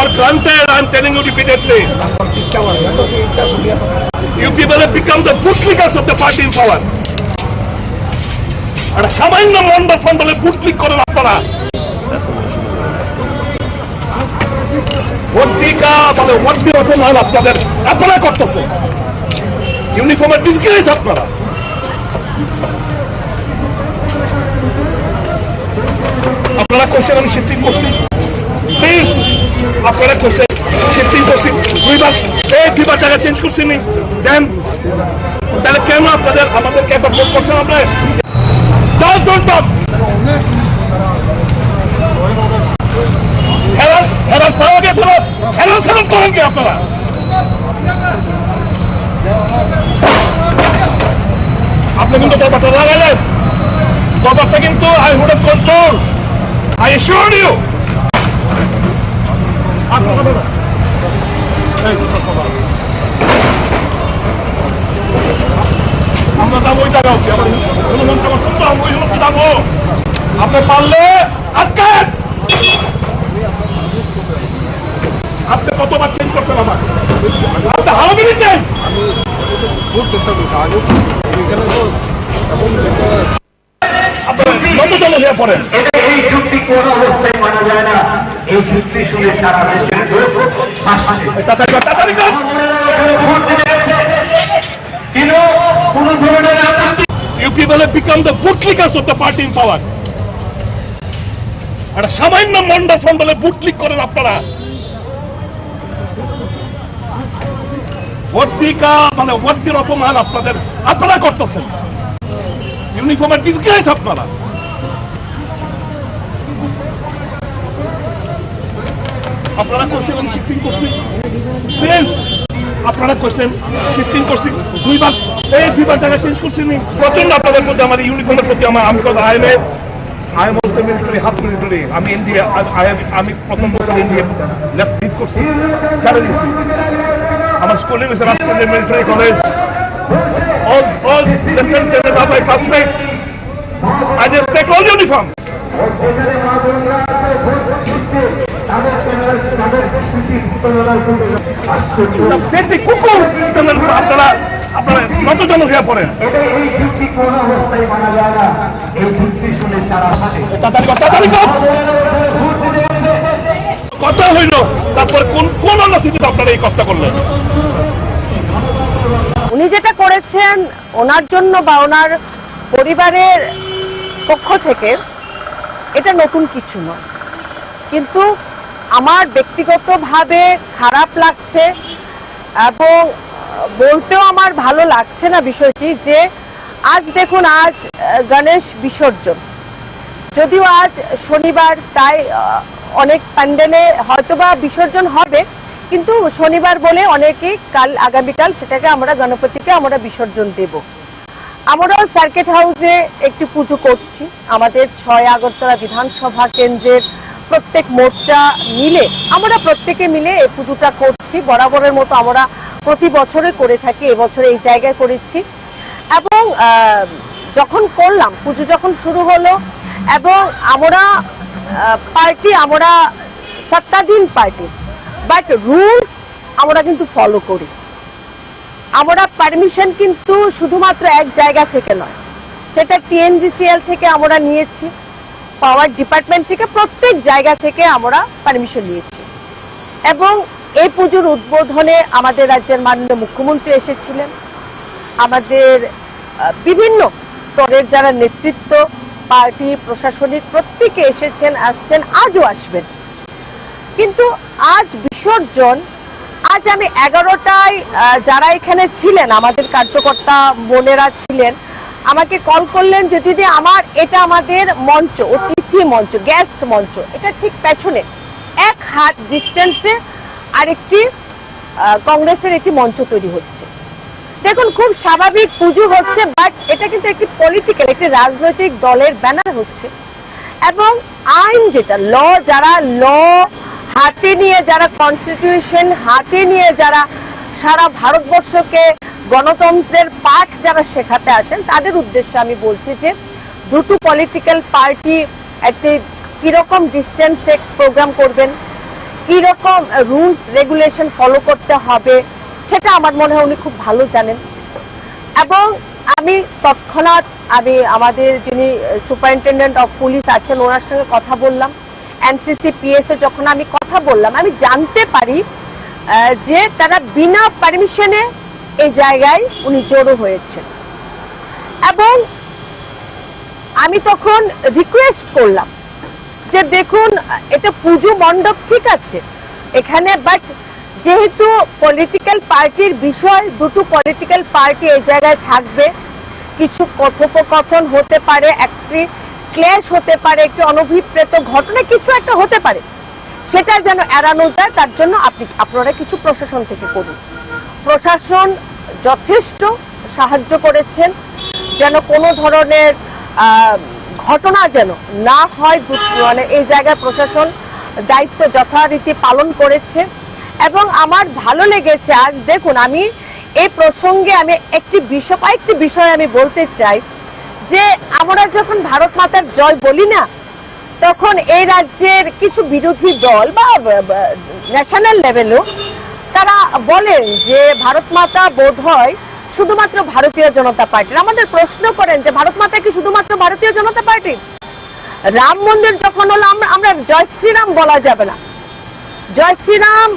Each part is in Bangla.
for granted, I'm telling you repeatedly. You people have become the bootlickers of the party in power. আর সামান্য মন্ডল ফন্ডলে বুটলিক করেন আপনারা পত্রিকা মানে ওয়ার্ডি অপমান আপনাদের আপনারা করতেছে ইউনিফর্মের ডিসগ্রেস আপনারা আপনারা কোশ্চেন আমি শিফটিং করছি আপনারা কোশ্চেন শিফটিং করছি। দুইবার এই দুইবার জায়গা চেঞ্জ করছি নি দেন তাহলে কেন আপনাদের, আমাদেরকে একবার ভোট করছেন আপনার don't talk. হেরান হেরান পাওয়াকে ফেরত। হেরান করেন কি আপনারা? আপনি কিন্তু দরবারটা লাগাইলেন দরবারটা কিন্তু I would control I assure you আমরা যাব ওই জায়গা অব্দি আমার হনুমন্ত বসন্ত আমি ওই হনুমন্ত যাব আপনি পারলে আটকান আপনি কতবার চেঞ্জ করছেন আমার আপনি হাও মিনিটেন খুব চেষ্টা করছি আগেও এখানে তো কত জন হয়ে পড়েন এই চুক্তি কোন অবস্থায় মানা যায় না এই চুক্তি শুনে সারা দেশের লোক কিন্তু কোন ধরনের You people. একটা সামান্য মন্ডল ফন্ডলে বুটলিক করেন আপনারা। পত্রিকা মানে ওয়ার্ডির অপমান আপনাদের আপনারা করতেছেন। ইউনিফর্মের ডিসগ্রেস আপনারা। আপনারা করছেন আমি শিফটিং করছি। প্লিজ আপনারা করছেন শিফটিং করছি। দুইবার, এই দুইবার জায়গা চেঞ্জ করছি নি প্রচণ্ড আপনাদের প্রতি আমার ইউনিফর্মের প্রতি আমার, আমি কথা I am I am also military half military আমি ইন্ডিয়া আমি প্রথম বছর ইন্ডিয়া লেফট লিভ করছি, ছেড়ে দিয়েছি। আমার স্কুলিং হয়েছে রাজপুরের military college all all friends and the my classmates I just take all uniform কুকুর আপনারা আপনারা নত জন হয়ে পড়েন। কথা হইল, তারপর কোন কোন অনাসিটিতে আপনারা এই কথা করলেন? উনি যেটা করেছেন, ওনার জন্য বা ওনার পরিবারের পক্ষ থেকে, এটা নতুন কিছু নয়। কিন্তু আমার ব্যক্তিগতভাবে খারাপ লাগছে এবং বলতেও আমার ভালো লাগছে না বিষয়টি যে আজ দেখুন, আজ গণেশ বিসর্জন। যদিও আজ শনিবার, তাই অনেক প্যান্ডেলে হয়তোবা বিসর্জন হবে, কিন্তু শনিবার বলে অনেকেই কাল, আগামীকাল সেটাকে আমরা গণপতিকে আমরা বিসর্জন দেব। আমরাও সার্কিট হাউসে একটি পুজো করছি। আমাদের ছয় আগরতলা বিধানসভা কেন্দ্রের প্রত্যেক মোর্চা মিলে, আমরা প্রত্যেকে মিলে এই পুজোটা করছি। বরাবরের মতো আমরা প্রতি বছরে করে থাকি এবছরে এই জায়গায় করেছি। এবং যখন করলাম, পুজো যখন শুরু হলো, এবং আমরা পার্টি আমরা সত্তাধীন পার্টি, বাট রুলস আমরা কিন্তু ফলো করি। আমরা পারমিশন কিন্তু শুধুমাত্র এক জায়গা থেকে নয়, সেটা টিএনজিসিএল থেকে আমরা নিয়েছি। পাওয়ার ডিপার্টমেন্ট থেকে প্রত্যেক জায়গা থেকে আমরা পারমিশন নিয়েছি। এবং এই পুজোর উদ্বোধনে আমাদের রাজ্যের মাননীয় মুখ্যমন্ত্রী এসেছিলেন। আমাদের বিভিন্ন স্তরের যারা নেতৃত্ব, পার্টি, প্রশাসনিক প্রত্যেকে এসেছেন, আসছেন, আজও আসবেন। কিন্তু আজ বিসর্জন, আজ আমি এগারোটায় যারা এখানে ছিলেন, আমাদের কার্যকর্তা বোনেরা ছিলেন আমাকে কল করলেন যে, দিদি, আমার, এটা আমাদের মঞ্চ, অতিথি মঞ্চ গেস্ট মঞ্চ, এটা ঠিক পেছনে। এক হাত ডিস্টেন্সে আরেকটি কংগ্রেসের একটি মঞ্চ তৈরি হচ্ছে। দেখুন, খুব স্বাভাবিক পুজো হচ্ছে বাট এটা কিন্তু একটি পলিটিক্যাল একটি রাজনৈতিক দলের ব্যানার হচ্ছে। এবং আইন যেটা ল যারা ল হাতে নিয়ে, যারা কনস্টিটিউশন হাতে নিয়ে, যারা সারা ভারতবর্ষকে গণতন্ত্রের পাঠ যারা শেখাতে আছেন, তাদের উদ্দেশ্যে আমি বলছি যে দুটো পলিটিক্যাল পার্টি একটি কীরকম ডিস্টেন্সে প্রোগ্রাম করবেন, কীরকম রুলস রেগুলেশন ফলো করতে হবে, সেটা আমার মনে হয় উনি খুব ভালো জানেন। এবং আমি তৎক্ষণাৎ আমি আমাদের যিনি সুপারিনটেন্ডেন্ট অফ পুলিশ আছেন, ওনার সঙ্গে কথা বললাম। এনসিসি পিএস এ যখন আমি কথা বললাম, আমি জানতে পারি যে তারা বিনা পারমিশনে এই জায়গায় উনি জড়ো হয়েছেন। এবং আমি তখন রিকোয়েস্ট করলাম যে দেখুন, এটা পুজো মণ্ডপ ঠিক আছে, এখানে বাট যেহেতু পলিটিক্যাল পার্টির বিষয়, দুটো পলিটিক্যাল পার্টি এই জায়গায় থাকবে। কিছু কথোপকথন হতে পারে, একটি ক্লেশ হতে পারে, একটি অনভিপ্রেত ঘটনা কিছু একটা হতে পারে। সেটা যেন এড়ানো যায়, তার জন্য আপনি, আপনারা কিছু প্রশাসন থেকে করুন। প্রশাসন যথেষ্ট সাহায্য করেছেন যেন কোনো ধরনের ঘটনা যেন না হয় মানে এই জায়গায় প্রশাসন দায়িত্ব যথারীতি পালন করেছে। এবং আমার ভালো লেগেছে আজ, দেখুন, আমি এই প্রসঙ্গে আমি একটি বিষয়, কয়েকটি বিষয় আমি বলতে চাই যে আমরা যখন ভারত মাতার জয় বলি না, তখন এই রাজ্যের কিছু বিরোধী দল বা ন্যাশনাল লেভেলও তারা বলেন যে ভারত মাতা বোধ হয় শুধুমাত্র ভারতীয় জনতা পার্টির। আমাদের প্রশ্ন করেন যে ভারত মাতা কি শুধুমাত্র ভারতীয় জনতা পার্টি রাম মন্দির যখন হলো, আমরা আমরা জয় শ্রীরাম বলা যাবে না। জয় শ্রীরাম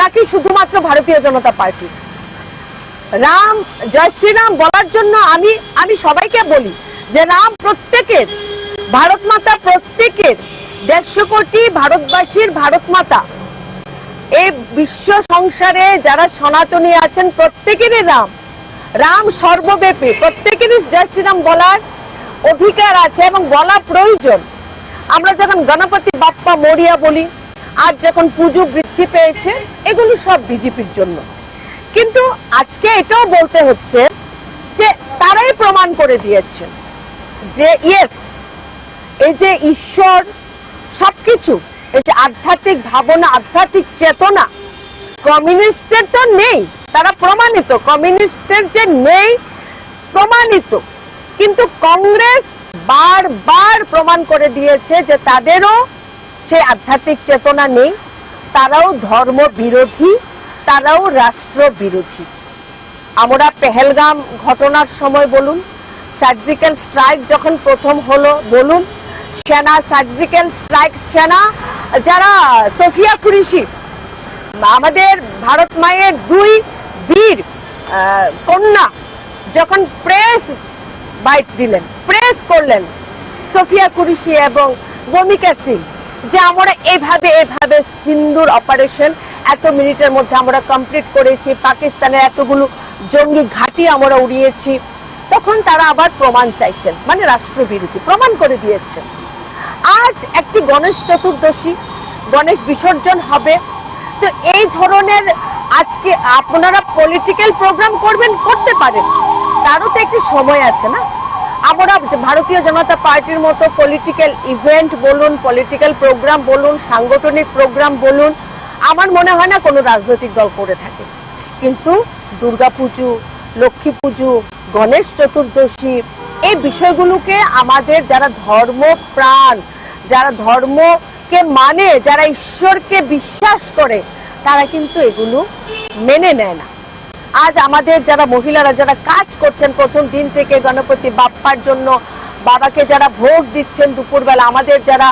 নাকি শুধুমাত্র ভারতীয় জনতা পার্টি? রাম, জয় শ্রীরাম বলার জন্য আমি আমি সবাইকে বলি যে রাম প্রত্যেকের, ভারত মাতা প্রত্যেকের দেড়শো কোটি ভারতবাসীর ভারত মাতা এই বিশ্ব সংসারে যারা সনাতনী আছেন, প্রত্যেকেরই রাম। রাম সর্বব্যাপী। প্রত্যেকেরই জয় শ্রীরাম বলার অধিকার আছে এবং বলা প্রয়োজন। আমরা যখন গণপতি বাপ্পা মরিয়া বলি, আজ যখন পুজো বৃদ্ধি পেয়েছে, এগুলি সব বিজেপির জন্য। কিন্তু আজকে এটাও বলতে হচ্ছে যে, তারাই প্রমাণ করে দিয়েছে যে ইয়েস এই যে ঈশ্বর, সবকিছু এই আধ্যাত্মিক ভাবনা, আধ্যাত্মিক চেতনা। কমিউনিস্টের তো নেই, তারা প্রমাণিত। কমিউনিস্টের যে নেই, প্রমাণিত। কিন্তু কংগ্রেস বারবার প্রমাণ করে দিয়েছে যে তাদেরও সেই আধ্যাত্মিক চেতনা নেই। তারাও ধর্ম বিরোধী তারাও রাষ্ট্র বিরোধী আমরা পেহেলগাম ঘটনার সময় বলুন, সার্জিক্যাল স্ট্রাইক যখন প্রথম হলো, বলুন, সেনা, সার্জিক্যাল স্ট্রাইক, সেনা যারা সোফিয়া কুরিশি, আমাদের ভারত মায়ের দুই বীর কন্যা যখন প্রেস বাইট দিলেন, প্রেস করলেন সোফিয়া কুরিশি এবং ভূমিকা সিং যে আমরা এভাবে এভাবে সিন্দুর অপারেশন এত মিনিটের মধ্যে আমরা কমপ্লিট করেছি, পাকিস্তানের এতগুলো জঙ্গি ঘাঁটি আমরা উড়িয়েছি, তখন তারা আবার প্রমাণ চাইছেন মানে রাষ্ট্রবিরোধী, প্রমাণ করে দিয়েছেন। আজ একটি গণেশ চতুর্দশী, গণেশ বিসর্জন হবে। তো এই ধরনের আজকে আপনারা পলিটিক্যাল প্রোগ্রাম করবেন, করতে পারেন। তারও তো একটি সময় আছে না? আমরা ভারতীয় জনতা পার্টির মতো পলিটিক্যাল ইভেন্ট বলুন পলিটিক্যাল প্রোগ্রাম বলুন, সাংগঠনিক প্রোগ্রাম বলুন, আমার মনে হয় না কোনো রাজনৈতিক দল করে থাকে। কিন্তু দুর্গাপুজো লক্ষ্মী পুজো, গণেশ চতুর্দশী, এই বিষয়গুলোকে আমাদের যারা ধর্ম প্রাণ যারা ধর্মকে মানে যারা ঈশ্বরকে বিশ্বাস করে, তারা কিন্তু এগুলো মেনে নেয় না। আজ আমাদের যারা মহিলারা যারা কাজ করছেন, প্রথম দিন থেকে গণপতি বাপ্পার জন্য বাবাকে যারা ভোগ দিচ্ছেন দুপুরবেলা, আমাদের যারা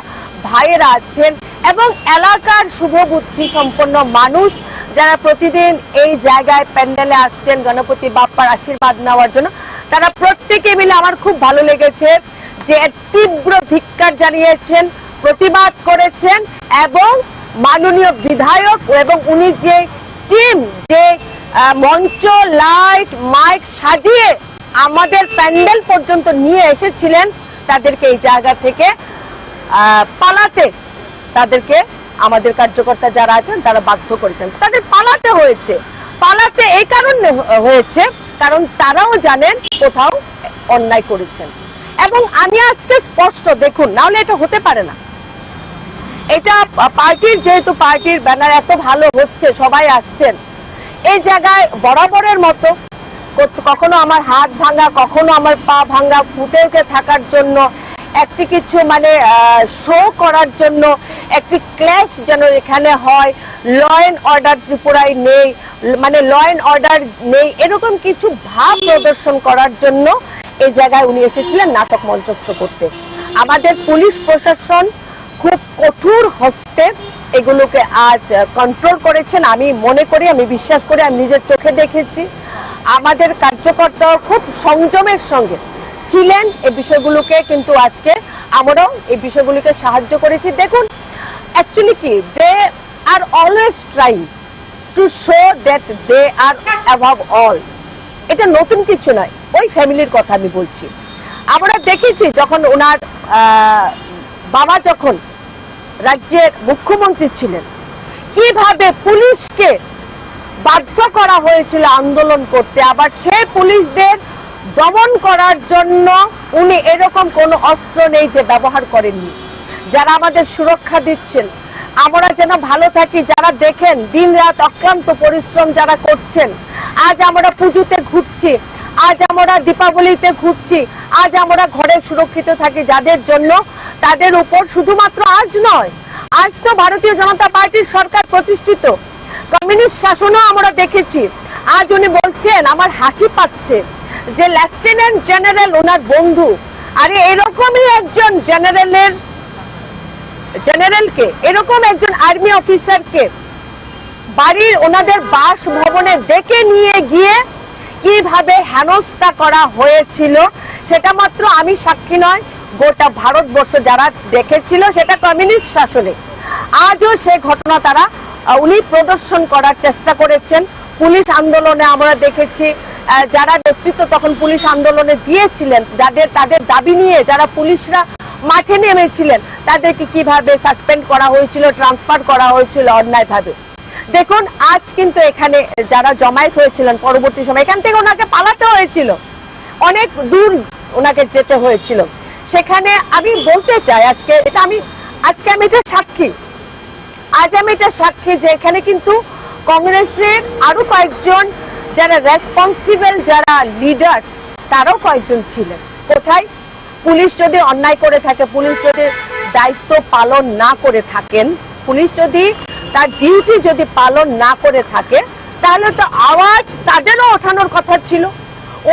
ভাইয়েরা আছেন এবং এলাকার শুভ বুদ্ধি সম্পন্ন মানুষ, যারা প্রতিদিন এই জায়গায় প্যান্ডেলে আসছেন গণপতি বাপ্পার আশীর্বাদ নেওয়ার জন্য, তারা প্রত্যেকে মিলে আমার খুব ভালো লেগেছে। যে তীব্র ধিক্কার জানিয়েছেন, প্রতিবাদ করেছেন এবং মাননীয় বিধায়ক এবং উনি যে টিম যে মঞ্চ লাইট মাইক সাজিয়ে আমাদের প্যান্ডেল পর্যন্ত নিয়ে এসেছিলেন, তাদেরকে এই জায়গা থেকে পালাতে তাদেরকে আমাদের কার্যকর্তা যারা আছেন, তারা বাধ্য করেছেন। তাদের পালাতে হয়েছে। পালাতে এই কারণে হয়েছে, কারণ তারাও জানেন কোথাও অন্যায় করেছেন। এবং আমি আজকে স্পষ্ট, দেখুন, নাহলে এটা হতে পারে না। এটা পার্টির, যেহেতু পার্টির ব্যানার এত ভালো হচ্ছে, সবাই আসছেন। এই জায়গায় বরাবরের মতো কখনো আমার হাত ভাঙা, কখনো আমার পা ভাঙা, ফুটে উঠে থাকার জন্য, একটি কিছু মানে শো করার জন্য, একটি ক্ল্যাশ যেন এখানে হয় ল অ্যান্ড অর্ডার ত্রিপুরায় নেই মানে ল অ্যান্ড অর্ডার নেই, এরকম কিছু ভাব প্রদর্শন করার জন্য এই জায়গায় উনি এসেছিলেন নাটক মঞ্চস্থ করতে। আমাদের পুলিশ প্রশাসন খুব কঠোর হস্তে এগুলোকে আজ কন্ট্রোল করেছেন। আমি মনে করি, আমি বিশ্বাস করি, আমি নিজের চোখে দেখেছি। আমাদের কার্যকর্তাও খুব সংযমের সঙ্গে ছিলেন এই বিষয়গুলোকে, কিন্তু আজকে আমরাও এই বিষয়গুলোকে সাহায্য করেছি। দেখুন অ্যাকচুয়ালি কি they are always try to show that they are above all এটা নতুন কিছু নয়। ওই ফ্যামিলির কথা আমি বলছি। আমরা দেখেছি যখন ওনার বাবা যখন রাজ্যের মুখ্যমন্ত্রী ছিলেন, কীভাবে পুলিশকে বাধ্য করা হয়েছিল আন্দোলন করতে, আবার সেই পুলিশদের দমন করার জন্য উনি এরকম কোনো অস্ত্র নেই যে ব্যবহার করেননি। যারা আমাদের সুরক্ষা দিচ্ছেন, আমরা যেন ভালো থাকি, যারা দেখেন দিন রাত অক্লান্ত পরিশ্রম যারা করছেন, আজ আমরা পুজোতে ঘুরছি আজ আমরা দীপাবলিতে ঘুরছি। আজ আমরা ঘরে সুরক্ষিত থাকি যাদের জন্য, তাদের উপর শুধুমাত্র আজ নয়, আজ তো ভারতীয় জনতা পার্টির সরকার প্রতিষ্ঠিত। কমিউনিস্ট শাসনও আমরা দেখেছি। আজ উনি বলছেন, আমার হাসি পাচ্ছে যে লেফটেন্যান্ট জেনারেল ওনার বন্ধু। আরে, এরকমই একজন জেনারেলের, জেনারেলকে, এরকম একজন আর্মি অফিসারকে বাড়ির ওনাদের বাস ভবনে ডেকে নিয়ে গিয়ে কীভাবে হেনস্থা করা হয়েছিল, সেটা মাত্র আমি সাক্ষী নয়, গোটা ভারতবর্ষ যারা দেখেছিল সেটা কমিউনিস্ট শাসনে। আজও সে ঘটনা তারা উনি প্রদর্শন করার চেষ্টা করেছেন। পুলিশ আন্দোলনে আমরা দেখেছি যারা নেতৃত্ব তখন পুলিশ আন্দোলনে দিয়েছিলেন, যাদের, তাদের দাবি নিয়ে যারা পুলিশরা মাঠে নেমেছিলেন, তাদেরকে কীভাবে সাসপেন্ড করা হয়েছিল ট্রান্সফার করা হয়েছিল অন্যায়ভাবে? দেখুন, আজ কিন্তু এখানে যারা জমায়েত হয়েছিলেন পরবর্তী সময়, এখান থেকে ওনাকে পালাতে হয়েছিল। অনেক দূর ওনাকে যেতে হয়েছিল। সেখানে আমি বলতে চাই, আজকে এটা আমি, আজকে আমি এটা সাক্ষী। আজ আমি এটা সাক্ষী যে এখানে কিন্তু কংগ্রেসের আরও কয়েকজন যারা রেসপন্সিবল যারা লিডার তারাও কয়েকজন ছিলেন। কোথায়? পুলিশ যদি অন্যায় করে থাকে, পুলিশ যদি দায়িত্ব পালন না করে থাকেন, পুলিশ যদি তার ডিউটি যদি পালন না করে থাকে, তাহলে তো আওয়াজ তাদেরও ওঠানোর কথা ছিল।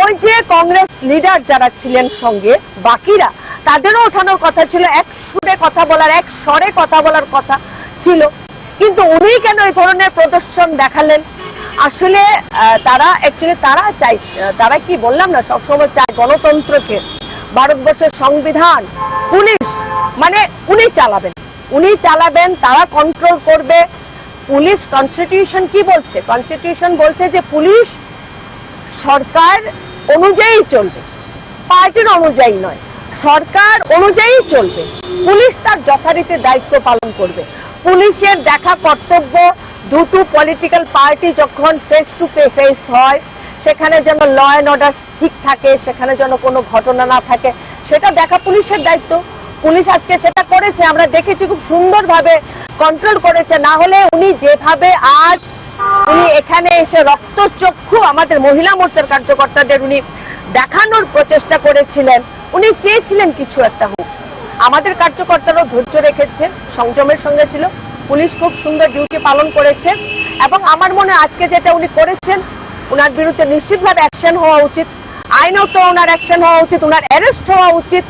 ওই যে কংগ্রেস লিডার যারা ছিলেন সঙ্গে, বাকিরা, তাদেরও ওঠানোর কথা ছিল। এক সুরে কথা বলার, এক স্বরে কথা বলার কথা ছিল। কিন্তু উনি কেন এই ধরনের প্রদর্শন দেখালেন? আসলে তারা অ্যাকচুয়ালি তারা চাই তারা কি বললাম না, সবসময় চায় গণতন্ত্রকে, ভারতবর্ষের সংবিধান, পুলিশ মানে উনি চালাবেন। উনি চালাবেন, তারা কন্ট্রোল করবে। পুলিশ কনস্টিটিউশন কি বলছে? কনস্টিটিউশন বলছে যে পুলিশ সরকার অনুযায়ী চলবে। পার্টির অনুযায়ী নয়, সরকার অনুযায়ী চলবে। পুলিশ তার যথারীতি দায়িত্ব পালন করবে। পুলিশের দেখা কর্তব্য, দুটো পলিটিক্যাল পার্টি যখন ফেস টু ফেস হয়, সেখানে যেন ল অ্যান্ড অর্ডার ঠিক থাকে, সেখানে যেন কোনো ঘটনা না থাকে, সেটা দেখা পুলিশের দায়িত্ব। পুলিশ আজকে সেটা করেছে, আমরা দেখেছি খুব সুন্দরভাবে কন্ট্রোল করেছে। না হলে উনি যেভাবে আজ উনি এখানে এসে রক্তচক্ষু আমাদের মহিলা মোর্চার কার্যকর্তাদের উনি দেখানোর প্রচেষ্টা করেছিলেন। উনি চেয়েছিলেন কিছু একটা হোক। আমাদের কার্যকর্তারাও ধৈর্য রেখেছে সংযমের সঙ্গে ছিল। পুলিশ খুব সুন্দর ডিউটি পালন করেছে এবং আমার মনে আজকে যেটা উনি করেছেন ওনার বিরুদ্ধে নিশ্চিতভাবে অ্যাকশন হওয়া উচিত। আইনত ওনার অ্যাকশন হওয়া উচিত ওনার অ্যারেস্ট হওয়া উচিত।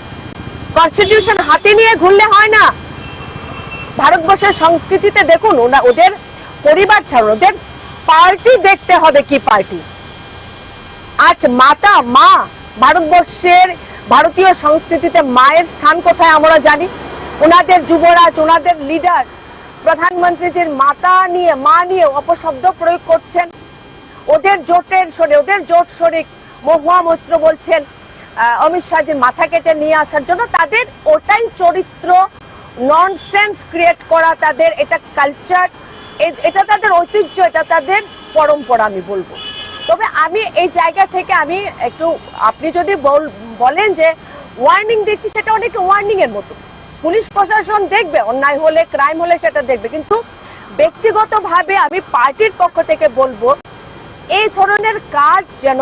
কনস্টিটিউশন হাতে নিয়ে ঘুরলে হয় না। ভারতবর্ষের সংস্কৃতিতে দেখুন, ওনা, ওদের পরিবার ছাড়ুন ওদের পার্টি দেখতে হবে কি পার্টি। আজ মাতা, মা, ভারতবর্ষের ভারতীয় সংস্কৃতিতে মায়ের স্থান কোথায় আমরা জানি? ওনাদের যুবরাজ, ওনাদের লিডার প্রধানমন্ত্রীজির মাতা নিয়ে, মা নিয়ে অপশব্দ প্রয়োগ করছেন। ওদের জোটের সরে, ওদের জোট শরিক মহুয়া মৈত্র বলছেন অমিত শাহজির মাথা কেটে নিয়ে আসার জন্য তাদের ওটাই চরিত্র ননসেন্স ক্রিয়েট করা তাদের, এটা কালচার এটা তাদের ঐতিহ্য, এটা তাদের পরম্পরা আমি বলব। তবে আমি এই জায়গা থেকে আমি একটু, আপনি যদি বলেন যে ওয়ার্নিং দিচ্ছি, সেটা অনেক ওয়ার্নিং এর মতো। পুলিশ প্রশাসন দেখবে, অন্যায় হলে ক্রাইম হলে সেটা দেখবে। কিন্তু ব্যক্তিগতভাবে আমি পার্টির পক্ষ থেকে বলব, এই ধরনের কাজ যেন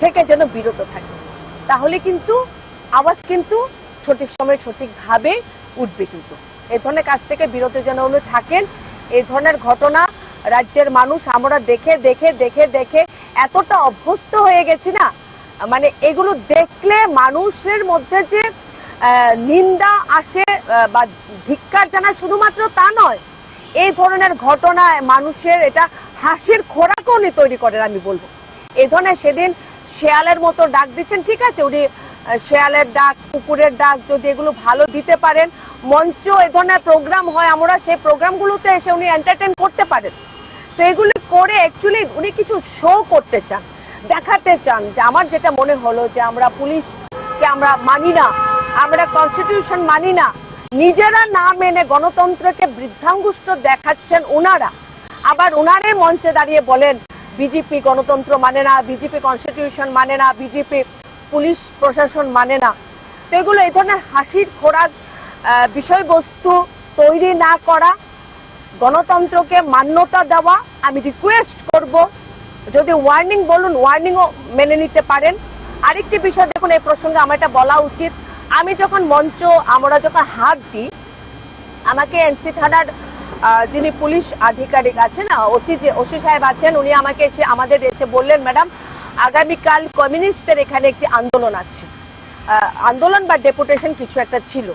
থেকে যেন বিরত থাকে। তাহলে কিন্তু আওয়াজ কিন্তু সঠিক সময় সঠিকভাবে উঠবে কিন্তু। এই ধরনের কাজ থেকে বিরত যেন উনি থাকেন। এই ধরনের ঘটনা রাজ্যের মানুষ আমরা দেখে দেখে দেখে দেখে এতটা অভ্যস্ত হয়ে গেছি না মানে এগুলো দেখলে মানুষের মধ্যে যে নিন্দা আসে বা ধিক্কার জানায় শুধুমাত্র তা নয় এই ধরনের ঘটনায় মানুষের এটা হাসির খোরাকও উনি তৈরি করেন আমি বলব। এই ধরনের সেদিন শেয়ালের মতো ডাক দিচ্ছেন, ঠিক আছে? উনি শেয়ালের ডাক, কুকুরের ডাক, যদি এগুলো ভালো দিতে পারেন, মঞ্চ এ ধরনের প্রোগ্রাম হয়, আমরা সেই প্রোগ্রামগুলোতে এসে উনি এন্টারটেন করতে পারেন। তো এগুলি করে অ্যাকচুয়ালি উনি কিছু শো করতে চান, দেখাতে চান যে আমার যেটা মনে হলো যে আমরা পুলিশকে আমরা মানি না, আমরা কনস্টিটিউশন মানি না, নিজেরা না মেনে গণতন্ত্রকে বৃদ্ধাঙ্গুষ্ট দেখাচ্ছেন ওনারা আবার ওনারে মঞ্চে দাঁড়িয়ে বলেন বিজেপি গণতন্ত্র মানে না, বিজেপি কনস্টিটিউশন মানে না, বিজেপি পুলিশ প্রশাসন মানে না। তো এগুলো এই ধরনের হাসির খোরাক বিষয়বস্তু তৈরি না করা, গণতন্ত্রকে মান্যতা দেওয়া আমি রিকোয়েস্ট করব। যদি ওয়ার্নিং বলুন ওয়ার্নিংও মেনে নিতে পারেন। আরেকটি বিষয় দেখুন, এই প্রসঙ্গে আমার এটা বলা উচিত। আমি যখন মঞ্চ, আমরা যখন হাত দিই, আমাকে এনসি থানার যিনি পুলিশ আধিকারিক আছেন ওসি যে ওসি সাহেব আছেন, উনি আমাকে এসে আমাদের এসে বললেন, ম্যাডাম, আগামীকাল কমিউনিস্টের এখানে একটি আন্দোলন আছে। আন্দোলন বা ডেপুটেশন কিছু একটা ছিল।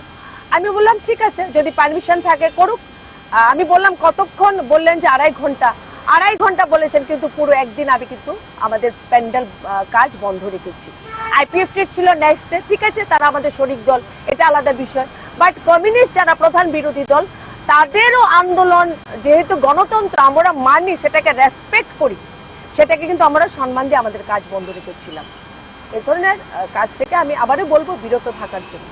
আমি বললাম, ঠিক আছে, যদি পারমিশন থাকে, করুক। আমি বললাম, কতক্ষণ? বললেন যে, আড়াই ঘণ্টা। আড়াই ঘণ্টা বলেছেন, কিন্তু পুরো একদিন আমি কিন্তু আমাদের প্যান্ডেল কাজ বন্ধ রেখেছি। আইপিএফটি ছিল নেক্সট ঠিক আছে, তারা আমাদের শরিক দল, এটা আলাদা বিষয়। বাট কমিউনিস্ট যারা প্রধান বিরোধী দল তাদেরও আন্দোলন, যেহেতু গণতন্ত্র আমরা মানি, সেটাকে রেসপেক্ট করি, সেটাকে কিন্তু আমরা সম্মান দিয়ে আমাদের কাজ বন্ধ রেখেছিলাম। এ ধরনের কাজ থেকে আমি আবারও বলব, বিরত থাকার জন্য।